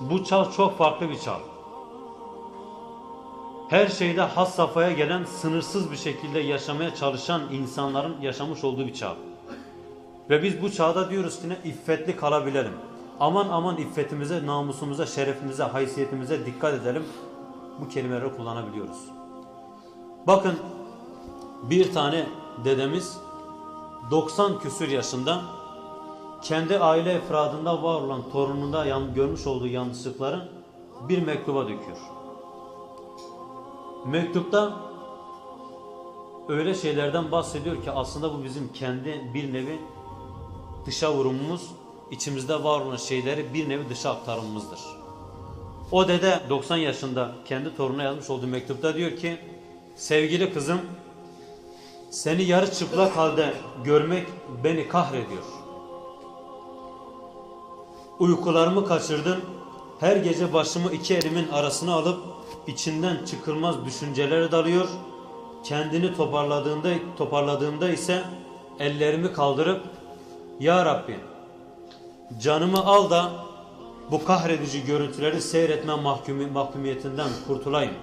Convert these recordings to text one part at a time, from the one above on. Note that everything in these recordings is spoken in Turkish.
Bu çal çok farklı bir çal. Her şeyde has safhaya gelen, sınırsız bir şekilde yaşamaya çalışan insanların yaşamış olduğu bir çağ. Ve biz bu çağda diyoruz ki ne iffetli kalabilelim. Aman aman iffetimize, namusumuza, şerefimize, haysiyetimize dikkat edelim. Bu kelimeleri kullanabiliyoruz. Bakın bir tane dedemiz 90 küsür yaşında kendi aile efradında var olan torununda yan, görmüş olduğu yanlışlıkları bir mektuba döküyor. Mektupta öyle şeylerden bahsediyor ki aslında bu bizim kendi bir nevi dışa vurumumuz, içimizde var olan şeyleri bir nevi dışa aktarımımızdır. O dede 90 yaşında kendi torununa yazmış olduğu mektupta diyor ki sevgili kızım seni yarı çıplak halde görmek beni kahrediyor. Uykularımı kaçırdın. Her gece başımı iki elimin arasına alıp içinden çıkılmaz düşüncelere dalıyor. Kendini toparladığında toparladığımda ise ellerimi kaldırıp Ya Rabbi canımı al da bu kahredici görüntüleri seyretme mahkumi, mahkumiyetinden kurtulayım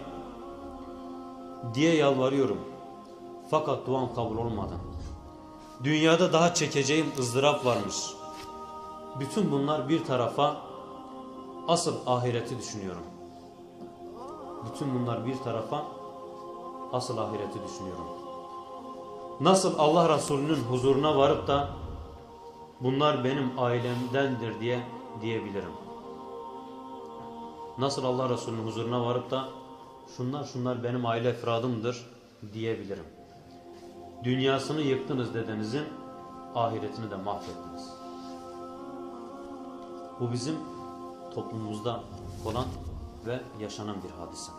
diye yalvarıyorum. Fakat duam kabul olmadı. Dünyada daha çekeceğim ızdırap varmış. Bütün bunlar bir tarafa asıl ahireti düşünüyorum. Bütün bunlar bir tarafa asıl ahireti düşünüyorum. Nasıl Allah Resulü'nün huzuruna varıp da bunlar benim ailemdendir diye diyebilirim. Nasıl Allah Resulü'nün huzuruna varıp da şunlar şunlar benim aile efradımdır diyebilirim. Dünyasını yıktınız dedenizin, ahiretini de mahvettiniz. Bu bizim toplumumuzda olan ve yaşanan bir hadise.